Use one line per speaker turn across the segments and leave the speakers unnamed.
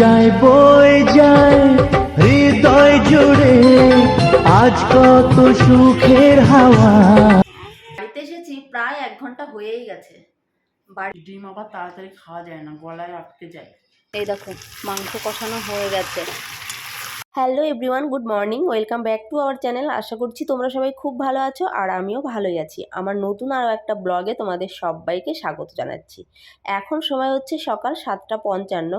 যায় বই যায় হৃদয় জুড়ে। আজ কত সুখের হাওয়া।
বাড়িতে এসেছি প্রায় এক ঘণ্টা হয়েই গেছে। বাড়ি
ডিম আবার তাড়াতাড়ি খাওয়া যায় না গলায় আটকে যায়।
এই দেখো মাংস কষানো হয়ে গেছে।
Hello everyone good morning welcome back to our channel আশা করছি তোমরা সবাই খুব ভালো আছো আর আমিও ভালোই আছি। আমার নতুন আরও একটা ব্লগে তোমাদের সবাইকে স্বাগত জানাচ্ছি। এখন সময় হচ্ছে সকাল সাতটা পঞ্চান্ন।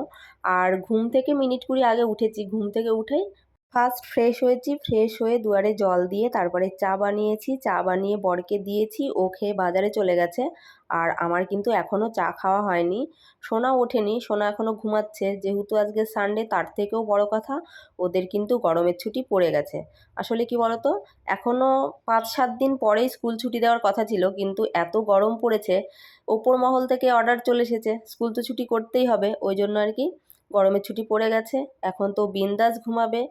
আর ঘুম থেকে মিনিট কুড়ি আগে উঠেছি। ঘুম থেকে উঠেই ফার্স্ট ফ্রেশ হয়েছি। ফ্রেশ হয়ে দুয়ারে জল দিয়ে তারপরে চা বানিয়েছি। চা বানিয়ে বরকে দিয়েছি। ও খেয়ে বাজারে চলে গেছে। আর আমার কিন্তু এখনও চা খাওয়া হয়নি। সোনা ওঠেনি। সোনা এখনও ঘুমাচ্ছে। যেহেতু আজকে সানডে তার থেকেও বড় কথা, ওদের কিন্তু গরমের ছুটি পড়ে গেছে। আসলে কি বলতো? এখনও পাঁচ সাত দিন পরেই স্কুল ছুটি দেওয়ার কথা ছিল, কিন্তু এত গরম পড়েছে, ওপর মহল থেকে অর্ডার চলে এসেছে। স্কুল তো ছুটি করতেই হবে, ওই জন্য আর কি গরমের ছুটি পড়ে গেছে, এখন তো বিন্দাস ঘুমাবে।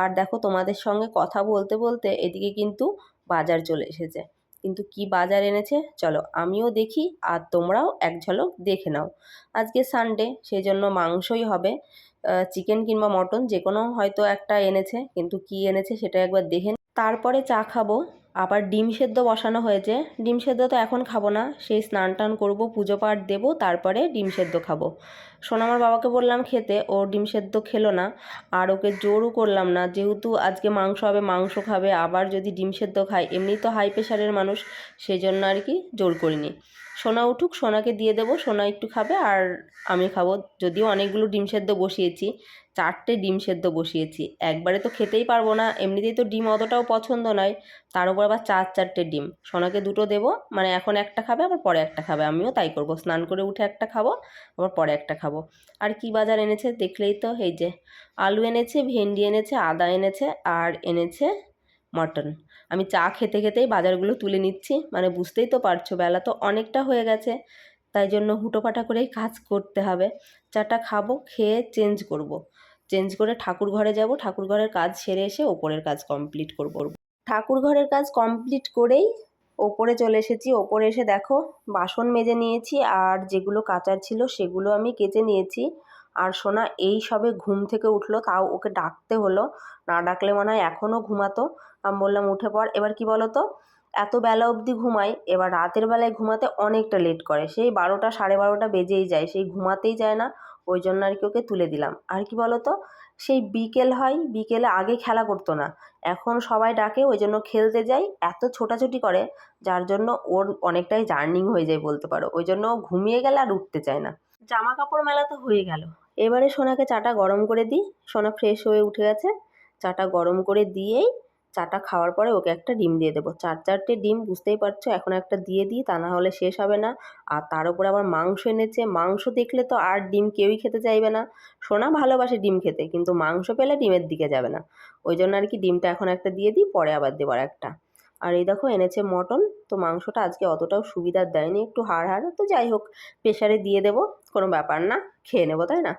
আর দেখো তোমাদের সঙ্গে কথা বলতে বলতে এদিকে কিন্তু বাজার চলে এসেছে। কিন্তু কি বাজার এনেছে? চলো আমিও দেখি আর তোমরাও এক ঝলক দেখে নাও। আজকে সানডে সেই জন্য মাংসই হবে। চিকেন কিংবা মটন যে কোনো হয়তো একটা এনেছে, কিন্তু কি এনেছে সেটা একবার দেখে তারপরে চা খাব। আবার ডিম সেদ্ধ বসানো হয়েছে। ডিম সেদ্ধ তো এখন খাব না, সেই স্নান টান করব পুজো পাঠ দেবো, তারপরে ডিম সেদ্ধ খাব। সোনামার বাবাকে বললাম খেতে, ও ডিম সেদ্ধ খেলো না। আর ওকে জোরও করলাম না। যেহেতু আজকে মাংস হবে, মাংস খাবে, আবার যদি ডিম সেদ্ধ খায়, এমনি তো হাই প্রেশারের মানুষ সেই জন্য আর কি জোর করিনি। সোনা উঠুক, সোনাকে দিয়ে দেবো, সোনা একটু খাবে, আর আমি খাব। যদিও অনেকগুলো ডিম সেদ্ধ বসিয়েছি, চারটে ডিম সেদ্ধ বসিয়েছি। একবারে তো খেতেই পারব না, এমনিতেই তো ডিম অতটাও পছন্দ নয়। তার উপর আবার চার চারটে ডিম। সোনাকে দুটো দেবো মানে এখন একটা খাবে, আবার পরে একটা খাবে। আমিও তাই করব। স্নান করে উঠে একটা খাব, আবার পরে একটা খাব। আর কি বাজার এনেছে দেখলেই তো, এই যে আলু এনেছে, ভেন্ডি এনেছে, আদা এনেছে, আর এনেছে মটন। আমি চা খেতে খেতেই বাজারগুলো তুলে নিচ্ছি মানে বুঝতেই তো পারছ, বেলা তো অনেকটা হয়ে গেছে, তাই জন্য হুটোপাটা করেই কাজ করতে হবে। চাটা খাব, খেয়ে চেঞ্জ করব। চেঞ্জ করে ঠাকুর ঘরে যাব, ঠাকুর ঘরের কাজ সেরে এসে ওপরের কাজ কমপ্লিট করব। ঠাকুর ঘরের কাজ কমপ্লিট করেই ওপরে চলে এসেছি। ওপরে এসে দেখো, বাসন মেজে নিয়েছি আর যেগুলো কাচার ছিল সেগুলো আমি কেচে নিয়েছি। আর সোনা এই সবে ঘুম থেকে উঠল, তাও ওকে ডাকতে হলো। না ডাকলে মনে হয় এখনও ঘুমাতো। আমি বললাম, উঠে পর এবার কি বলো তো এত বেলা অবধি ঘুমাই এবার রাতের বেলায় ঘুমাতে অনেকটা লেট করে। সেই বারোটা, সাড়ে বারোটা বেজেই যায়। সেই ঘুমাতেই যায় না। ওই জন্য আর কি ওকে তুলে দিলাম। আর কি বলো তো সেই বিকেল হয়, বিকেলে আগে খেলা করতো না। এখন সবাই ডাকে, ওই জন্য খেলতে যাই। এত ছোটাছুটি করে, যার জন্য ওর অনেকটাই জার্নিং হয়ে যায় বলতে পারো। ওই জন্য ঘুমিয়ে গেলে আর উঠতে চায় না। জামা কাপড় মেলা তো হয়ে গেল। এবারে সোনাকে চাটা গরম করে দিই। সোনা ফ্রেশ হয়ে উঠে গেছে। চাটা গরম করে দিয়েই চাটা খাওয়ার পরে ওকে একটা ডিম দিয়ে দেবো। চার চারটে ডিম বুঝতেই পারছ, এখন একটা দিয়ে দিই, তা না হলে শেষ হবে না। আর তার উপরে আবার মাংস এনেছে, মাংস দেখলে তো আর ডিম কেউই খেতে চাইবে না। সোনা ভালোবাসে ডিম খেতে, কিন্তু মাংস পেলে ডিমের দিকে যাবে না। ওই জন্য আর কি ডিমটা এখন একটা দিয়ে দিই, পরে আবার দেবার একটা। আর এই দেখো এনেছে মটন, তো মাংসটা আজকে অতটাও সুবিধার দেয়নি, একটু হাড় হাড়, তো যাই হোক প্রেশারে দিয়ে দেবো, কোনো ব্যাপার না, খেয়ে নেব, তাই না?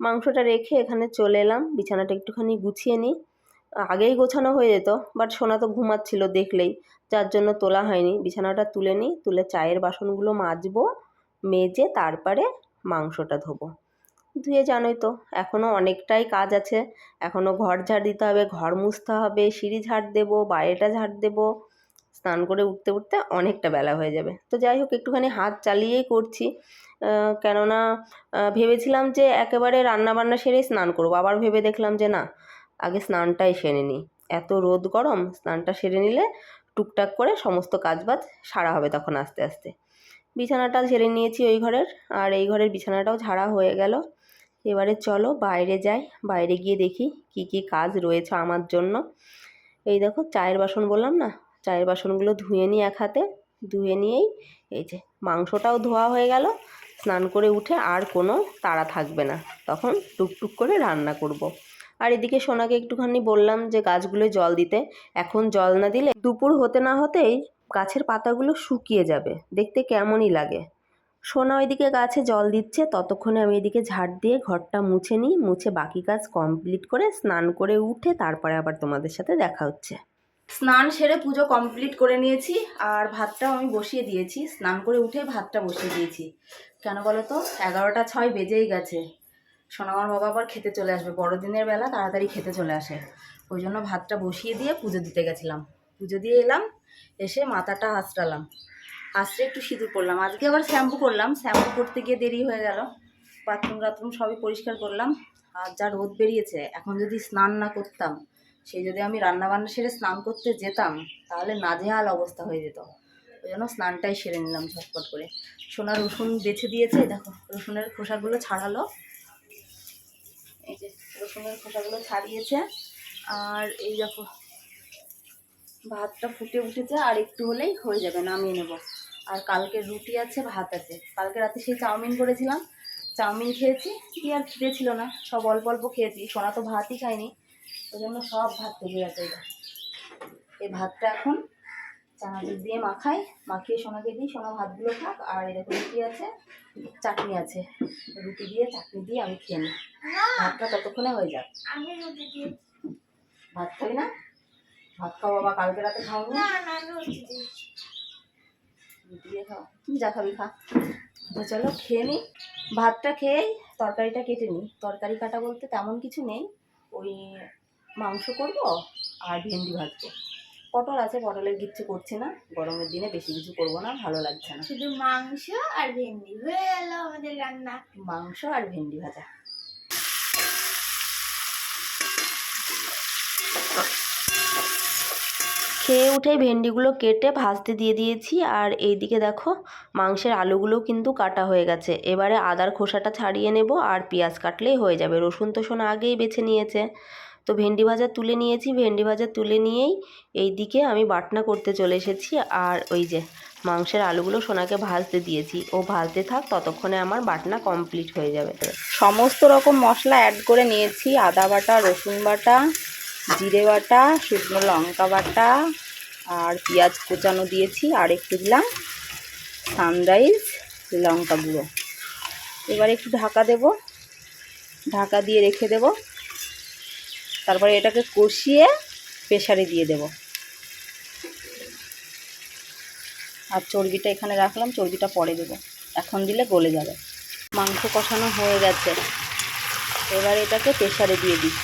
মাংসটা রেখে এখানে চলে এলাম, বিছানাটা একটুখানি গুছিয়ে নিই। আগেই গোছানো হয়ে যেত বাট সোনা তো ঘুমাচ্ছিল দেখলেই। যার জন্য তোলা হয়নি। বিছানাটা তুলে নিই, তুলে চায়ের বাসনগুলো মাজবো, মেজে তারপরে মাংসটা ধোবো। ধুয়ে জানোই তো এখনও অনেকটাই কাজ আছে। এখনও ঘর ঝাড় দিতে হবে, ঘর মুছতে হবে, সিঁড়ি ঝাড় দেবো বাইরেটা ঝাড় দেবো। স্নান করে উঠতে উঠতে অনেকটা বেলা হয়ে যাবে। তো যাই হোক, একটুখানি হাত চালিয়েই করছি। কেননা ভেবেছিলাম যে একেবারে রান্না বান্না সেরেই স্নান করব। আবার ভেবে দেখলাম যে না আগে স্নানটাই সেরে নিই। এত রোদ গরম, স্নানটা সেরে নিলে টুকটাক করে সমস্ত কাজবাজ সারা হবে তখন আস্তে আস্তে। বিছানাটা ঝেড়ে নিয়েছি ওই ঘরের, আর এই ঘরের বিছানাটাও ঝাড়া হয়ে গেল। এবারে চলো বাইরে যাই, বাইরে গিয়ে দেখি কি কি কাজ রয়েছে আমার জন্য। এই দেখো চায়ের বাসন বললাম না, চায়ের বাসনগুলো ধুয়ে নিই এক হাতে, ধুয়ে নিয়েই এই যে মাংসটাও ধোয়া হয়ে গেল, স্নান করে উঠে আর কোনো তাড়া থাকবে না। তখন টুকটুক করে রান্না করব। আর এদিকে সোনাকে একটুখানি বললাম যে গাছগুলো জল দিতে। এখন জল না দিলে দুপুর হতে না হতেই গাছের পাতাগুলো শুকিয়ে যাবে। দেখতে কেমনই লাগে। সোনা ওইদিকে গাছে জল দিচ্ছে, ততক্ষণে আমি এদিকে ঝাড় দিয়ে ঘরটা মুছে নিই, মুছে বাকি কাজ কমপ্লিট করে স্নান করে উঠে তারপরে আবার তোমাদের সাথে দেখা হচ্ছে।
স্নান সেরে পুজো কমপ্লিট করে নিয়েছি আর ভাতটাও আমি বসিয়ে দিয়েছি। স্নান করে উঠে ভাতটা বসিয়ে দিয়েছি। কেন বলো তো? এগারোটা ছয় বেজেই গেছে।
সোনামার বাবা আবার খেতে চলে আসবে, বড়দিনের বেলা তাড়াতাড়ি খেতে চলে আসে। ওই জন্য ভাতটা বসিয়ে দিয়ে পুজো দিতে গেছিলাম। পুজো দিয়ে এলাম, এসে মাথাটা আঁচড়ালাম। আঁচড়ে একটু সিঁদুর করলাম আজকে আবার শ্যাম্পু করলাম। শ্যাম্পু করতে গিয়ে দেরি হয়ে গেল। বাথরুম টাথরুম সবই পরিষ্কার করলাম। আর যা রোদ বেরিয়েছে, এখন যদি স্নান না করতাম সেই যদি আমি রান্না বান্না সেরে স্নান করতে যেতাম, তাহলে নাজেহাল অবস্থা হয়ে যেত। ওই জন্য স্নানটাই সেরে নিলাম ঝটপট করে। সোনা রসুন বেছে দিয়েছে, দেখো রসুনের খোসাগুলো ছাড়ালো। রসুনের খোসাগুলো ছাড়িয়েছে। আর এই দেখো, ভাতটা ফুটে উঠেছে, আর একটু হলেই হয়ে যাবে, নামিয়ে নেব। আর কালকে রুটি আছে ভাত আছে কালকে রাতে সেই চাউমিন করেছিলাম। চাউমিন খেয়েছি কি আর খিদে ছিল না। সব অল্প অল্প খেয়েছি, সোনা তো ভাতই খাইনি। ওই জন্য সব ভাত থেকে গেছে এই ভাতটা এখন চানা দুধ দিয়ে মাখাই। মাখিয়ে সোনাকে দিই সোনা ভাতগুলো খাক। আর এরকম রুটি আছে? চাটনি আছে। রুটি দিয়ে চাটনি দিয়ে আমি খেয়ে নিই। ভাতটা ততক্ষণে হয়ে যাক। ভাত খাই না? ভাত খাও বাবা কালকে রাতে খাও না? রুটি দিয়ে খাও। যা খাবি খা। তো চলো খেয়ে নিই ভাতটা খেয়েই তরকারিটা কেটে নিই তরকারি কাটা বলতে তেমন কিছু নেই। ওই মাংস করব আর ভেন্ডি ভাজবো। পটল আছে পটলের কিচ্ছু করছি না। গরমের দিনে বেশি কিছু করব না ভালো লাগছে না।
শুধু মাংস আর ভেন্ডি। হয়ে গেল আমাদের রান্না।
মাংস আর ভেন্ডি ভাজা।
খেয়ে উঠে ভেন্ডিগুলো কেটে ভাজতে দিয়ে দিয়েছি আর এইদিকে দেখো মাংসের আলুগুলোও কিন্তু কাটা হয়ে গেছে। এবারে আদার খোসাটা ছাড়িয়ে নেব আর পেঁয়াজ কাটলেই হয়ে যাবে। রসুন তো আগেই বেছে নিয়েছে। তো ভেন্ডি ভাজা তুলে নিয়েছি, ভেন্ডি ভাজা তুলে নিয়েই এই দিকে আমি বাটনা করতে চলে এসেছি। আর ওই যে মাংসের আলুগুলো সোনাকে ভাজতে দিয়েছি। ও ভাজতে থাক, ততক্ষণে আমার বাটনা কমপ্লিট হয়ে যাবে।
সমস্ত রকম মশলা অ্যাড করে নিয়েছি। আদা বাটা, রসুন বাটা, জিরে বাটা, শুকনো লঙ্কা বাটা আর পেঁয়াজ কোচানো দিয়েছি। আর একটু দিলাম সানরাইজ লঙ্কা গুঁড়ো। এবার একটু ঢাকা দেব। ঢাকা দিয়ে রেখে দেব। তারপরে এটাকে কষিয়ে প্রেশারে দিয়ে দেব। আর চর্বিটা এখানে রাখলাম, চর্বিটা পরে দেবো। এখন দিলে গলে যাবে। মাংস কষানো হয়ে গেছে। এবার এটাকে প্রেশারে দিয়ে দিই।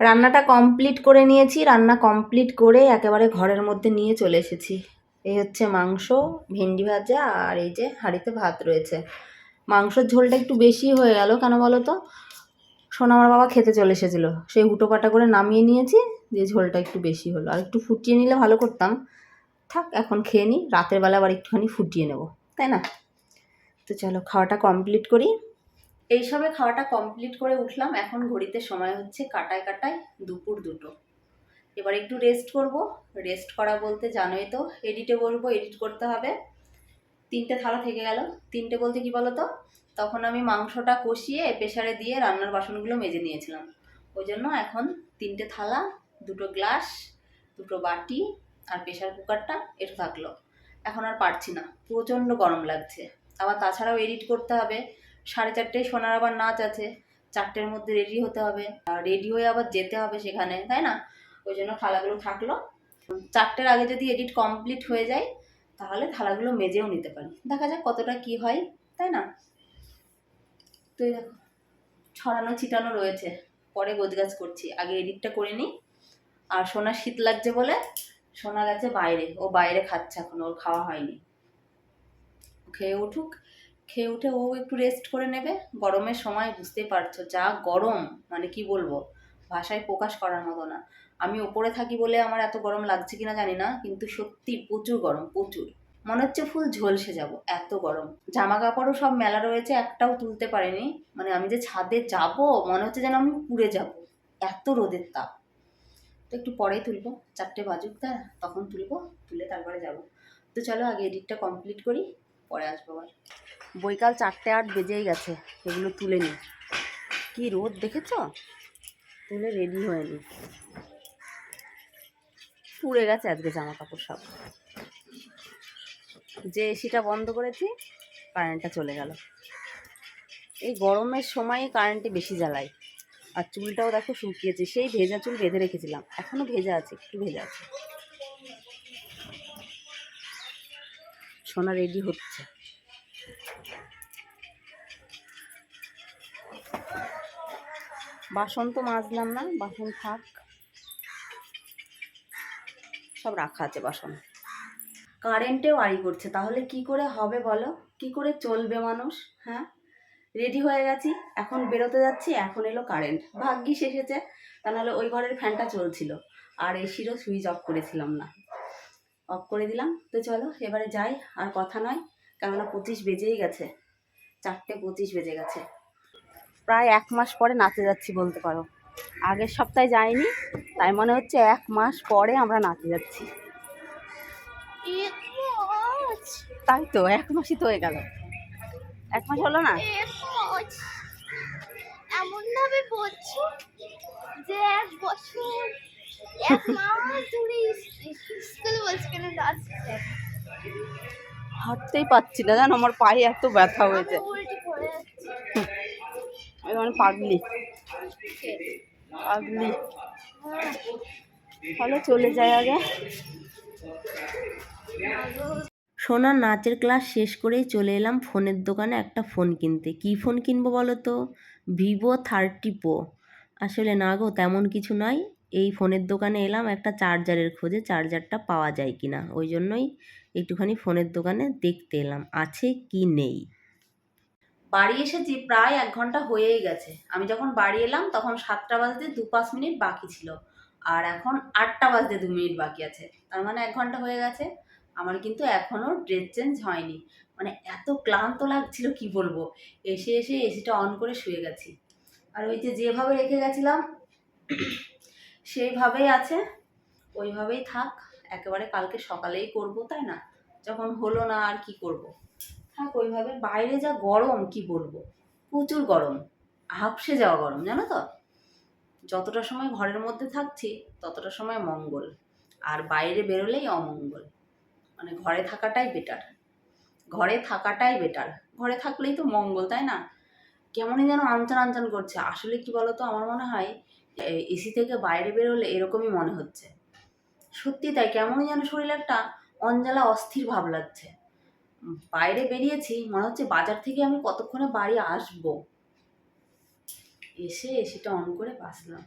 রান্নাটা কমপ্লিট করে নিয়েছি। রান্না কমপ্লিট করে একেবারে ঘরের মধ্যে নিয়ে চলে এসেছি। এই হচ্ছে মাংস, ভেন্ডি ভাজা আর এই যে হাঁড়িতে ভাত রয়েছে। মাংসের ঝোলটা একটু বেশি হয়ে গেল, কেন বলো তো? সোনামার বাবা খেতে চলে এসেছিল। সেই হুটোপাটা করে নামিয়ে নিয়েছি, দিয়ে ঝোলটা একটু বেশি হলো। আর একটু ফুটিয়ে নিলে ভালো করতাম। থাক, এখন খেয়ে নিই রাতের বেলা আবার একটুখানি ফুটিয়ে নেব, তাই না? তো চলো, খাওয়াটা কমপ্লিট করি। এইসবে খাওয়াটা কমপ্লিট করে উঠলাম। এখন ঘড়িতে সময় হচ্ছে কাটায় কাটায় দুপুর দুটো। এবার একটু রেস্ট করব। রেস্ট করা বলতে জানোই তো এডিটে বলব এডিট করতে হবে। তিনটে থালা থেকে গেল। তিনটে বলতে কি বলো তো তখন আমি মাংসটা কষিয়ে প্রেশারে দিয়ে রান্নার বাসনগুলো মেজে নিয়েছিলাম। ওই জন্য এখন তিনটে থালা, দুটো গ্লাস দুটো বাটি আর প্রেশার কুকারটা এটা থাকল। এখন আর পারছি না, প্রচণ্ড গরম লাগছে। আবার তাছাড়াও এডিট করতে হবে। সাড়ে চারটেয় সোনার আবার নাচ আছে, চারটের মধ্যে রেডি হতে হবে। আর রেডি হয়ে আবার যেতে হবে সেখানে, তাই না? ওই জন্য থালাগুলো থাকল। চারটের আগে যদি এডিট কমপ্লিট হয়ে যায়, তাহলে থালাগুলো মেজেও নিতে পারি। দেখা যাক কতটা কি হয়, তাই না? তো দেখো, ছড়ানো ছিটানো রয়েছে। পরে গোজগাছ করছি। আগে এডিটটা করে নিই। আর সোনা শীত লাগছে বলে সোনা গেছে বাইরে। ও বাইরে খাচ্ছে এখন, ওর খাওয়া হয়নি। খেয়ে উঠুক। খেয়ে উঠে ও একটু রেস্ট করে নেবে। গরমের সময় বুঝতেই পারছ, যা গরম মানে কি বলব? ভাষায় প্রকাশ করার মতো না। আমি ওপরে থাকি বলে আমার এত গরম লাগছে কিনা জানি না, কিন্তু সত্যি প্রচুর গরম, প্রচুর। মনে হচ্ছে ফুল ঝলসে যাব, এত গরম। জামা কাপড়ও সব মেলা রয়েছে, একটাও তুলতে পারিনি। মানে আমি যে ছাদে যাব, মনে হচ্ছে যেন আমি পুড়ে যাব। এত রোদের তাপ। তো একটু পরেই তুলবো, চারটে বাজুক তা তখন তুলবো, তুলে তারপরে যাব। তো চলো আগে এডিটটা কমপ্লিট করি, পরে আসব আবার। বৈকাল চারটে আট বেজেই গেছে, এগুলো তুলে নিই কি রোদ দেখেছ? তুলে রেডি হয়ে নি পুড়ে গেছে আজকে জামা কাপড় সব। যে এসিটা বন্ধ করেছি, কারেন্টটা চলে গেল। এই গরমের সময় কারেন্টে বেশি জ্বালায় আর চুলটাও দেখো শুকিয়েছে, সেই ভেজা চুল বেঁধে রেখেছিলাম। এখনও ভেজা আছে, একটু ভেজা আছে। সোনা রেডি হচ্ছে। বাসন তো মাজলাম না, বাসন থাক। সব রাখা আছে বাসন। কারেন্টেও আড়ি করছে। তাহলে কি করে হবে বলো? কি করে চলবে মানুষ? হ্যাঁ? রেডি হয়ে গেছি। এখন বেরোতে যাচ্ছি, এখন এলো কারেন্ট। ভাগ্যিস এসেছে। তা নাহলে ওই ঘরের ফ্যানটা চলছিল। আর এসিরও সুইচ অফ করেছিলাম না। অফ করে দিলাম। তো চলো, এবারে যাই। আর কথা নয়, কেননা পঁচিশ বেজেই গেছে। চারটে পঁচিশ বেজে গেছে। প্রায় এক মাস পরে নাচে যাচ্ছি বলতে পারো। আগের সপ্তাহে যাইনি তাই মনে হচ্ছে এক মাস পরে আমরা নাচে যাচ্ছি। তাই তো এক মাসই তো হয়ে গেল। এক মাস হলো না?
এমন ভাবে বলছো যে এক বছর এক মাস ধরে স্কুলে বলছে কেন নাচছে
হাঁটতেই পাচ্ছি না জানো আমার পায়ে এত ব্যথা হয়েছে।
আমি
মানে পাগলি। পাগলি। চলো যাই আগে। সোনার নাচের ক্লাস শেষ করেই চলে এলাম ফোনের দোকানে একটা ফোন কিনতে। কী ফোন কিনবো বলো তো? Vivo thirty pro. আসলে না গো, তেমন কিছু নয়। এই ফোনের দোকানে এলাম, একটা চার্জারের খোঁজে চার্জারটা পাওয়া যায় কি না ওই জন্যই একটুখানি ফোনের দোকানে দেখতে এলাম। আছে কি নেই? বাড়ি এসেছি প্রায় এক ঘণ্টা হয়েই গেছে। আমি যখন বাড়ি এলাম, তখন সাতটা বাজতে দু পাঁচ মিনিট বাকি ছিল। আর এখন আটটা বাজতে দু মিনিট বাকি আছে। তার মানে এক ঘণ্টা হয়ে গেছে। আমার কিন্তু এখনও ড্রেস চেঞ্জ হয়নি। মানে এত ক্লান্ত লাগছিল, কি বলব? এসে এসে এসিটা অন করে শুয়ে গেছি। আর ওই যে যেভাবে রেখে গেছিলাম, সেইভাবেই আছে। ওইভাবেই থাক। একেবারে কালকে সকালেই করব, তাই না? যখন হলো না আর কি করব? থাক ওইভাবে। বাইরে যা গরম, কি বলব? প্রচুর গরম। হাঁপসে যাওয়া গরম, জানো তো? যতটা সময় ঘরের মধ্যে থাকছি, ততটা সময় মঙ্গল। আর বাইরে বেরোলেই অমঙ্গল। মানে ঘরে থাকাটাই বেটার ঘরে থাকাটাই বেটার ঘরে থাকলেই তো মঙ্গল, তাই না? কেমনই যেন আনচান আনচান করছে। আসলে কি বলতো, আমার মনে হয় এসি থেকে বাইরে বেরোলে এরকমই মনে হচ্ছে। সত্যি তাই, কেমনই যেন শরীরে একটা অঞ্জালা অস্থির ভাব লাগছে। বাইরে বেরিয়েছি, মনে হচ্ছে বাজার থেকে আমি কতক্ষণে বাড়ি আসব। এসে এসিটা অন করে বাসলাম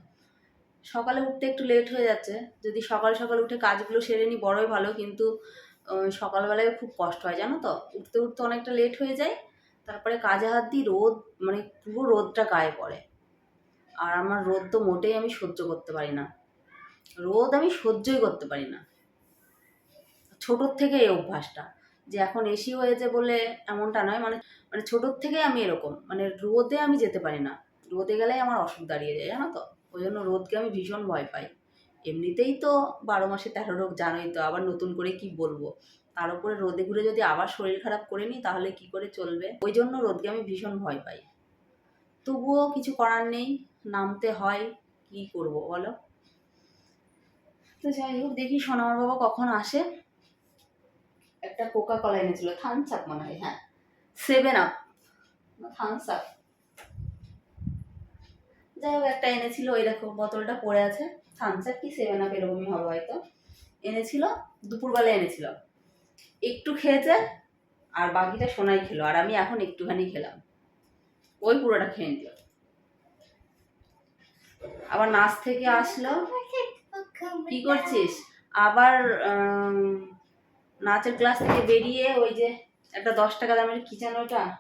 সকালে উঠতে একটু লেট হয়ে যাচ্ছে। যদি সকাল সকাল উঠে কাজগুলো সেরে নিই বড়ই ভালো। কিন্তু সকালবেলায় খুব কষ্ট হয়, জানো তো? উঠতে উঠতে অনেকটা লেট হয়ে যায়। তারপরে কাজে হাত দিই, রোদ মানে পুরো রোদটা গায়ে পড়ে। আর আমার রোদ তো মোটেই আমি সহ্য করতে পারি না। রোদ আমি সহ্যই করতে পারি না। ছোটোর থেকে এই অভ্যাসটা। যে এখন এসি হয়েছে বলে এমনটা নয়। মানে মানে ছোটোর থেকেই আমি এরকম। মানে রোদে আমি যেতে পারি না। রোদে গেলেই আমার অসুখ দাঁড়িয়ে যায়, জানো তো? ওই জন্য রোদকে আমি ভীষণ ভয় পাই। এমনিতেই তো বারো মাসে তেরো রোগ, জানোই তো। আবার নতুন করে কি বলব? তার উপরে রোদে ঘুরে যদি আবার শরীর খারাপ করে নিই, তাহলে কি করে চলবে? ওই জন্য রোদকে আমি ভীষণ ভয় পাই। তবুও কিছু করার নেই। নামতে হয়। কি করব বলো? তো যাই হোক, দেখি সোনামার বাবা কখন আসে। একটা কোকা কলা এনেছিল থামস আপ মনে হয় হ্যাঁ। সেভেন আপ থামস আপ যাই হোক একটা এনেছিল ওই দেখো বোতলটা পড়ে আছে। থামস আপ কি সেভেন আপ এরকমই হবে হয়তো। এনেছিল দুপুরবেলা এনেছিল। একটু খেয়েছে আর বাকিটা সোনাই খেলো আর আমি এখন একটুখানি খেলাম। ওই পুরোটা খেয়ে নিল। আবার নাচ থেকে আসলো। কি করছিস? আবার নাচের ক্লাস থেকে বেরিয়ে ওই যে একটা দশ টাকা দামের কি যেন ওটা?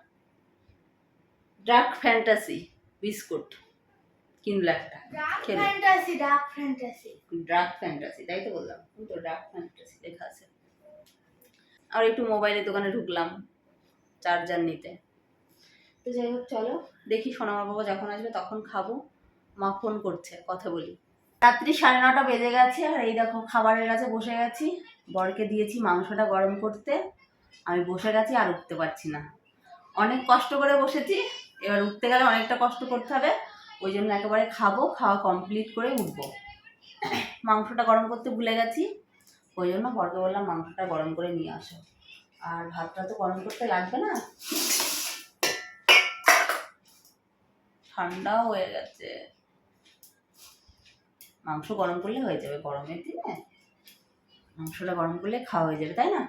ডার্ক ফ্যান্টাসি বিস্কুট কিনলো একটা।
Dark fantasy dark fantasy
dark fantasy তাই তো বললাম। তো ডার্ক ফ্যান্টাসি লেখা আছে। আর একটু মোবাইলের দোকানে ঢুকলাম চার্জার নিতে। তো যাই হোক চলো। দেখি সোনামা বাবা যখন আসবে তখন খাব। মা ফোন করছে কথা বলি। রাত্রি সাড়ে নটা বেজে গেছে, আর এই দেখো খাবারের কাছে বসে গেছি। বরকে দিয়েছি মাংসটা গরম করতে। আমি বসে গেছি, আর উঠতে পারছি না। অনেক কষ্ট করে বসেছি, এবার উঠতে গেলে অনেকটা কষ্ট করতে হবে। ওই জন্য একেবারে খাব, খাওয়া কমপ্লিট করে উঠবো। মাংসটা গরম করতে ভুলে গেছি। ওই জন্য বরকে বললাম, মাংসটা গরম করে নিয়ে আসো। আর ভাতটা তো গরম করতে লাগবে না। ঠান্ডাও হয়ে গেছে। মাংস গরম করলে হয়ে যাবে গরমের দিনে মাংসটা গরম করলে খাওয়া হয়ে যাবে তাই না?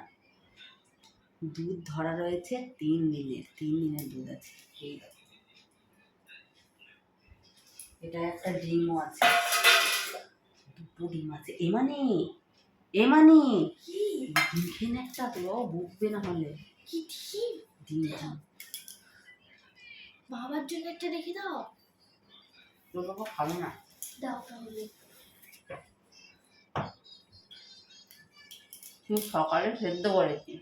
দুধ ধরা রয়েছে তিন দিনের তিন দিনের দুধ আছে এই এটা একটা ডিমও আছে দুটো ডিম আছে এ মানে এ মানে
কি
ডিম খেয়ে একটা তো বুকবে না হলে।
কি
ডিম? ডিম
বাবার জন্য একটা রেখে দাও।
তোর বাবা খাবে না।
দাও তাহলে।
তুই সকালে সেদ্ধ করেছি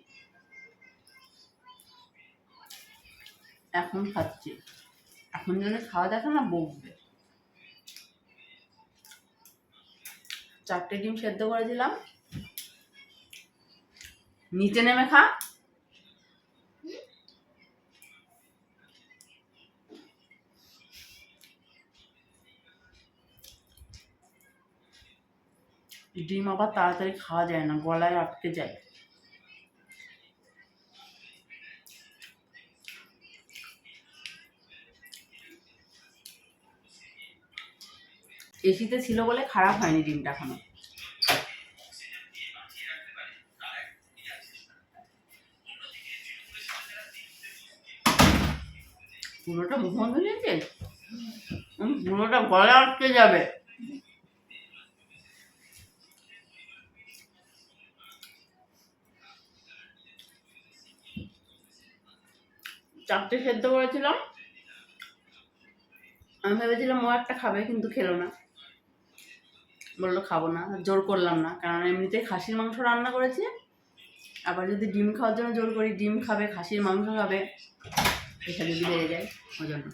এখন খাচ্ছি। এখন যদি খাওয়া দেখে না বকবে। চারটে ডিম সেদ্ধ করেছিলাম। নিচে নেমে খা। ডিম আবার তাড়াতাড়ি খাওয়া যায় না, গলায় আটকে যায়। এসিতে ছিল বলে খারাপ হয়নি ডিমটা এখনও। পুরোটা মুখ বন্ধ নিয়েছিস পুরোটা গলায় আটকে যাবে। চারটে সেদ্ধ করেছিলাম। আমি ভেবেছিলাম ও একটা খাবে কিন্তু খেলো না। বলল খাব না জোর করলাম না কারণ এমনিতেই খাসির মাংস রান্না করেছি। আবার যদি ডিম খাওয়ার জন্য জোর করি ডিম খাবে খাসির মাংস খাবে এটা যদি বেড়ে যায় ওই জন্য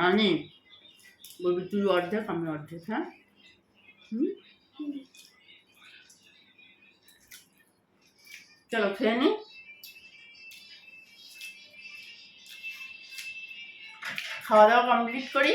মানে বলবি তুই অর্ধেক, আমি অর্ধেক হ্যাঁ? চলো খেয়ে নি। খাওয়া দাওয়া কমপ্লিট করি।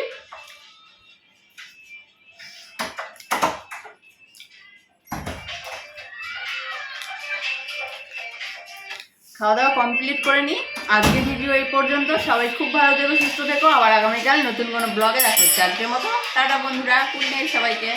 খাওয়া দাওয়া কমপ্লিট করে নিই আজকে ভিডিও এই পর্যন্ত। সবাই খুব ভালো থেকো, সুস্থ থেকো। আবার আগামীকাল নতুন কোনো ব্লগে দেখা হচ্ছে। আজকের মতো, টাটা বন্ধুরা কুল সবাইকে।